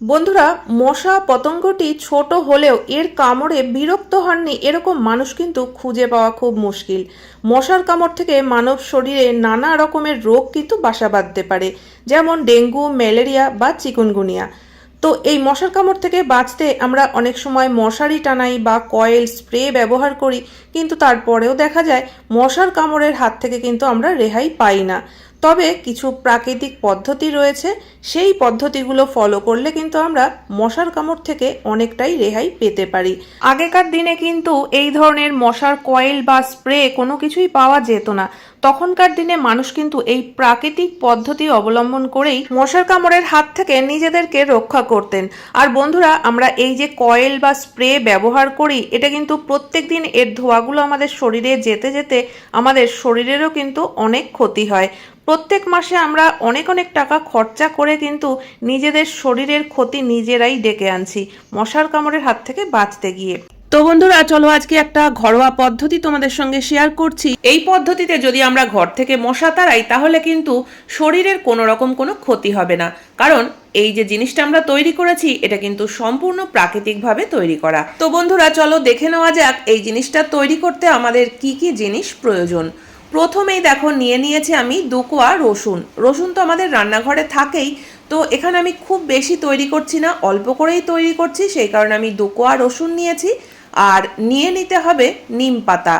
বন্ধুরা, মশা পতঙ্গটি ছোট হলেও এর কামড়ে বিরক্ত হননি এরকম মানুষ কিন্তু খুঁজে পাওয়া খুব মুশকিল। মশার কামড় থেকে মানব শরীরে নানা রকমের রোগ কিন্তু বাসা বাঁধতে পারে, যেমন ডেঙ্গু, ম্যালেরিয়া বা চিকুনগুনিয়া। তো এই মশার কামড় থেকে বাঁচতে আমরা অনেক সময় মশারি টানাই বা কয়েল স্প্রে ব্যবহার করি, কিন্তু তারপরেও দেখা যায় মশার কামড়ের হাত থেকে কিন্তু আমরা রেহাই পাই না। তবে কিছু প্রাকৃতিক পদ্ধতি রয়েছে, সেই পদ্ধতিগুলো ফলো করলে কিন্তু আমরা মশার কামড় থেকে অনেকটাই রেহাই পেতে পারি। আগেকার দিনে কিন্তু এই ধরনের মশার কয়েল বা স্প্রে কোনো কিছুই পাওয়া যেত না। তখনকার দিনে মানুষ কিন্তু এই প্রাকৃতিক পদ্ধতি অবলম্বন করেই মশার কামড়ের হাত থেকে নিজেদেরকে রক্ষা করতেন। আর বন্ধুরা, আমরা এই যে কয়েল বা স্প্রে ব্যবহার করি, এটা কিন্তু প্রত্যেক দিন এর ধোঁয়াগুলো আমাদের শরীরে যেতে যেতে আমাদের শরীরেরও কিন্তু অনেক ক্ষতি হয়। প্রত্যেক মাসে আমরা অনেক অনেক টাকা খরচা করে কিন্তু নিজেদের শরীরের ক্ষতি নিজেরাই ডেকে আনছি, মশার কামড়ের হাত থেকে বাঁচতে গিয়ে। তো বন্ধুরা, চলো আজকে একটা ঘরোয়া পদ্ধতি তোমাদের সঙ্গে শেয়ার করছি। এই পদ্ধতিতে যদি আমরা ঘর থেকে মশা তাড়াই, তাহলে কিন্তু শরীরের কোনো রকম কোনো ক্ষতি হবে না। কারণ এই যে জিনিসটা আমরা তৈরি করেছি, এটা কিন্তু সম্পূর্ণ প্রাকৃতিকভাবে তৈরি করা। তো বন্ধুরা, চলো দেখে নেওয়া যাক, এই জিনিসটা তৈরি করতে আমাদের কি কি জিনিস প্রয়োজন। প্রথমেই দেখো, নিয়ে নিয়েছি আমি দু কোয়া রসুন। রসুন তো আমাদের রান্নাঘরে থাকেই, তো এখানে আমি খুব বেশি তৈরি করছি না, অল্প করেই তৈরি করছি, সেই কারণে আমি দু কোয়া রসুন নিয়েছি। আর নিয়ে নিতে হবে নিম পাতা।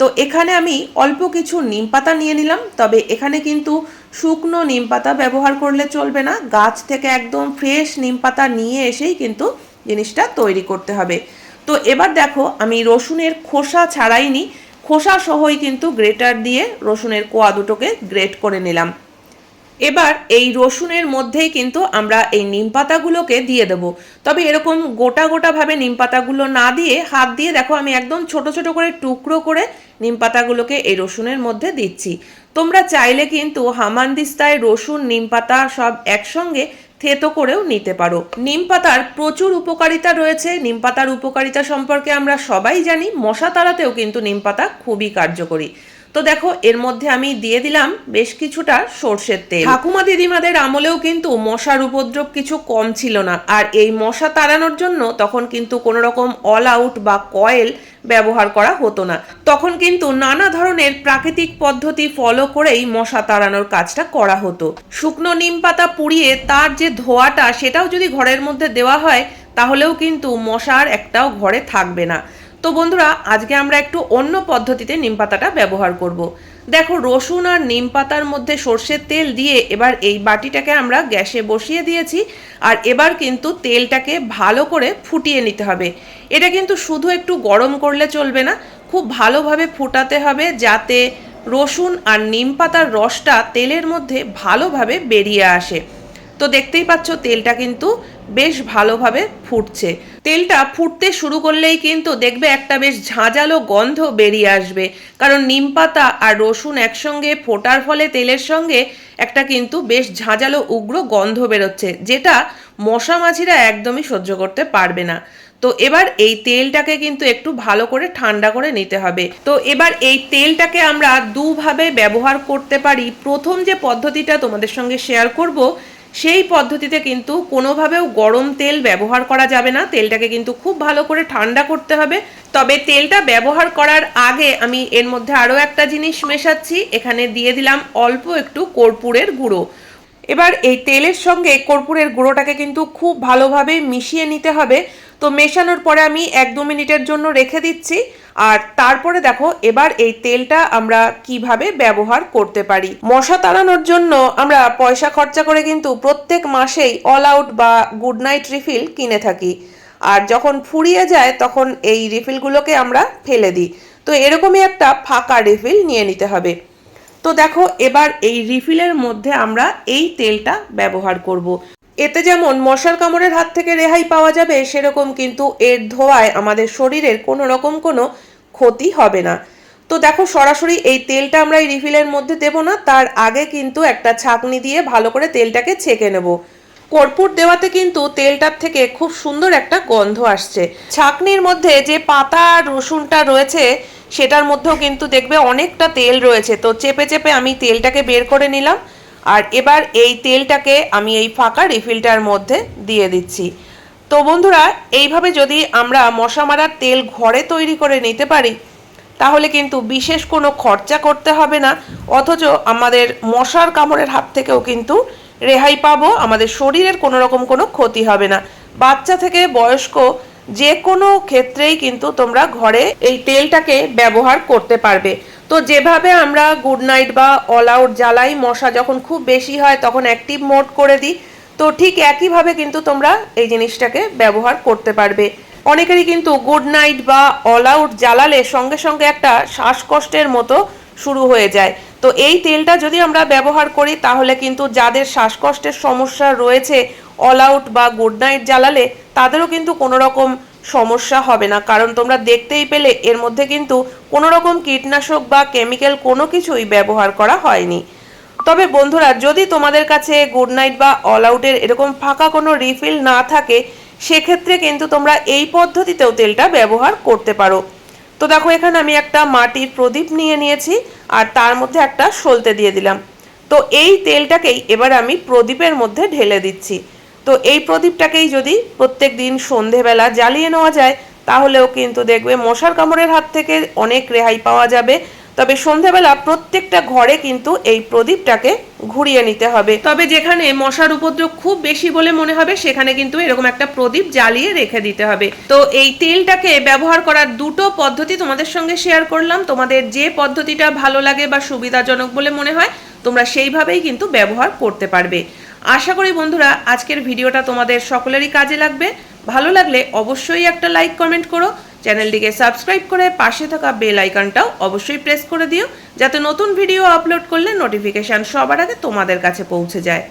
তো এখানে আমি অল্প কিছু নিম পাতা নিয়ে নিলাম, তবে এখানে কিন্তু শুকনো নিম পাতা ব্যবহার করলে চলবে না। গাছ থেকে একদম ফ্রেশ নিম পাতা নিয়ে এসেই কিন্তু জিনিসটা তৈরি করতে হবে। তো এবার দেখো, আমি রসুনের খোসা ছাড়াইনি। খোসা সহই কিন্তু গ্রেটার দিয়ে রসুনের কোয়া দুটোকে গ্রেট করে নিলাম। এবার এই রসুনের মধ্যেই কিন্তু আমরা এই নিম পাতাগুলোকে দিয়ে দেবো। তবে এরকম গোটা গোটাভাবে নিম পাতাগুলো না দিয়ে হাত দিয়ে দেখো আমি একদম ছোট ছোট করে টুকরো করে নিম পাতাগুলোকে এই রসুনের মধ্যে দিচ্ছি। তোমরা চাইলে কিন্তু হামানদিস্তায় রসুন, নিম পাতা সব একসঙ্গে থেতো করেও নিতে পারো। নিম পাতার প্রচুর উপকারিতা রয়েছে। নিম পাতার উপকারিতা সম্পর্কে আমরা সবাই জানি। মশা তাড়াতেও কিন্তু নিম পাতা খুবই কার্যকরী। তো দেখো, এর মধ্যে আমি দিয়ে দিলাম বেশ কিছুটা সর্ষের তেল। ঠাকুমা দিদিমাদের আমলেও কিন্তু মশার উপদ্রব কিছু কম ছিল না। আর এই মশা তাড়ানোর জন্য তখন কিন্তু কোনো রকম অল আউট বা কয়েল ব্যবহার করা হতো না। তখন কিন্তু নানা ধরনের প্রাকৃতিক পদ্ধতি ফলো করেই মশা তাড়ানোর কাজটা করা হতো। শুকনো নিম পাতা পুড়িয়ে তার যে ধোয়াটা, সেটাও যদি ঘরের মধ্যে দেওয়া হয়, তাহলেও কিন্তু মশার একটাও ঘরে থাকবে না। তো বন্ধুরা, আজকে আমরা একটু অন্য পদ্ধতিতে নিম পাতাটা ব্যবহার করব। দেখো, রসুন আর নিম পাতার মধ্যে সর্ষের তেল দিয়ে এবার এই বাটিটাকে আমরা গ্যাসে বসিয়ে দিয়েছি আর এবার কিন্তু তেলটাকে ভালো করে ফুটিয়ে নিতে হবে এটা কিন্তু শুধু একটু গরম করলে চলবে না, খুব ভালোভাবে ফুটাতে হবে যাতে রসুন আর নিম পাতার রসটা তেলের মধ্যে ভালোভাবে বেরিয়ে আসে তো দেখতেই পাচ্ছ তেলটা কিন্তু বেশ ভালোভাবে ফুটছে। তেলটা ফুটতে শুরু করলেই কিন্তু দেখবে একটা বেশ ঝাঁঝালো গন্ধ বেরিয়ে আসবে। কারণ নিম পাতা আর রসুন একসঙ্গে ফোটার ফলে তেলের সঙ্গে একটা কিন্তু বেশ ঝাঁঝালো উগ্র গন্ধ বেরোচ্ছে, যেটা মশা মাছিরা একদমই সহ্য করতে পারবে না। তো এবার এই তেলটাকে কিন্তু একটু ভালো করে ঠান্ডা করে নিতে হবে। তো এবার এই তেলটাকে আমরা দুভাবে ব্যবহার করতে পারি। প্রথম যে পদ্ধতিটা তোমাদের সঙ্গে শেয়ার করব সেই পদ্ধতিতে কিন্তু কোনোভাবেও গরম তেল ব্যবহার করা যাবে না। তেলটাকে কিন্তু খুব ভালো করে ঠান্ডা করতে হবে। তবে তেলটা ব্যবহার করার আগে আমি এর মধ্যে আরও একটা জিনিস মেশাচ্ছি। এখানে দিয়ে দিলাম অল্প একটু কর্পূরের গুঁড়ো। এবার এই তেলের সঙ্গে কর্পূরের গুঁড়োটাকে কিন্তু খুব ভালোভাবে মিশিয়ে নিতে হবে। তো মেশানোর পরে আমি এক দু মিনিটের জন্য রেখে দিচ্ছি। আর তারপরে দেখো, এবার এই তেলটা আমরা কীভাবে ব্যবহার করতে পারি। মশা তাড়ানোর জন্য আমরা পয়সা খরচা করে কিন্তু প্রত্যেক মাসেই অল আউট বা গুড নাইট রিফিল কিনে থাকি। আর যখন ফুরিয়ে যায়, তখন এই রিফিলগুলোকে আমরা ফেলে দিই। তো এরকমই একটা ফাঁকা রিফিল নিয়ে নিতে হবে। তো দেখো, এবার এই রিফিলের মধ্যে আমরা এই তেলটা ব্যবহার করব। এতে যেমন মশার কামড়ের হাত থেকে রেহাই পাওয়া যাবে, সেরকম কিন্তু এর ধোয়ায় আমাদের শরীরের কোনো রকম কোনো ক্ষতি হবে না। তো দেখো, সরাসরি এই তেলটা আমরা এই রিফিলের মধ্যে দেব না, তার আগে কিন্তু একটা ছাকনি দিয়ে ভালো করে তেলটাকে ছেঁকে নেব। কর্পূর দেওয়াতে কিন্তু তেলটার থেকে খুব সুন্দর একটা গন্ধ আসছে। ছাকনির মধ্যে যে পাতা আর রসুনটা রয়েছে, সেটার মধ্যেও কিন্তু দেখবে অনেকটা তেল রয়েছে। তো চেপে চেপে আমি তেলটাকে বের করে নিলাম। আর এবার এই তেলটাকে আমি এই ফাঁকা রিফিলটার মধ্যে দিয়ে দিচ্ছি। তো বন্ধুরা, এইভাবে যদি আমরা মশা মারার তেল ঘরে তৈরি করে নিতে পারি, তাহলে কিন্তু বিশেষ কোনো খরচা করতে হবে না, অথচ আমাদের মশার কামড়ের হাত থেকেও কিন্তু রেহাই পাবো, আমাদের শরীরের কোনো রকম কোনো ক্ষতি হবে না। বাচ্চা থেকে বয়স্ক যে কোনো ক্ষেত্রেই কিন্তু তোমরা ঘরে এই তেলটাকে ব্যবহার করতে পারবে। তো যেভাবে আমরা গুড নাইট বা অল আউট জ্বালাই, মশা যখন খুব বেশি হয় তখন অ্যাক্টিভ মোড করে দিই। তো ঠিক একইভাবে কিন্তু তোমরা এই জিনিসটাকে ব্যবহার করতে পারবে। অনেকেরই কিন্তু গুড নাইট বা অল আউট জ্বালালে সঙ্গে সঙ্গে একটা শ্বাসকষ্টের মতো শুরু হয়ে যায়। তো এই তেলটা যদি আমরা ব্যবহার করি, তাহলে কিন্তু যাদের শ্বাসকষ্টের সমস্যা রয়েছে অল আউট বা গুড নাইট জ্বালালে, তাদেরও কিন্তু কোনো রকম সমস্যা হবে না। কারণ তোমরা দেখতেই পেলে, এর মধ্যে কিন্তু কোনো রকম কীটনাশক বা কেমিক্যাল কোনো কিছুই ব্যবহার করা হয়নি। তবে বন্ধুরা, যদি তোমাদের কাছে গুড নাইট বা অল আউটের এরকম ফাঁকা কোনো রিফিল না থাকে, সেক্ষেত্রে কিন্তু তোমরা এই পদ্ধতিতেও তেলটা ব্যবহার করতে পারো। তো দেখো, এখানে আমি একটা মাটির প্রদীপ নিয়ে নিয়েছি, আর তার মধ্যে একটা সলতে দিয়ে দিলাম। তো এই তেলটাকেই এবার আমি প্রদীপের মধ্যে ঢেলে দিচ্ছি। তো এই প্রদীপটাকেই যদি প্রত্যেক দিন সন্ধেবেলা জ্বালিয়ে নেওয়া যায়, তাহলেও কিন্তু দেখবে মশার কামড়ের হাত থেকে অনেক রেহাই পাওয়া যাবে। তবে সন্ধেবেলা প্রত্যেকটা ঘরে কিন্তু এই প্রদীপটাকে ঘুরিয়ে নিতে হবে। তবে যেখানে মশার উপদ্রব খুব বেশি বলে মনে হবে, সেখানে কিন্তু এরকম একটা প্রদীপ জ্বালিয়ে রেখে দিতে হবে। তো এই তেলটাকে ব্যবহার করার দুটো পদ্ধতি তোমাদের সঙ্গে শেয়ার করলাম। তোমাদের যে পদ্ধতিটা ভালো লাগে বা সুবিধাজনক বলে মনে হয়, তোমরা সেইভাবেই কিন্তু ব্যবহার করতে পারবে। আশা করি বন্ধুরা, আজকের ভিডিওটা তোমাদের সকলেরই কাজে লাগবে। ভালো লাগলে অবশ্যই একটা লাইক কমেন্ট করো, চ্যানেলটিকে সাবস্ক্রাইব করে পাশে থাকা বেল আইকনটাও অবশ্যই প্রেস করে দিও, যাতে নতুন ভিডিও আপলোড করলে নোটিফিকেশান সবার আগে তোমাদের কাছে পৌঁছে যায়।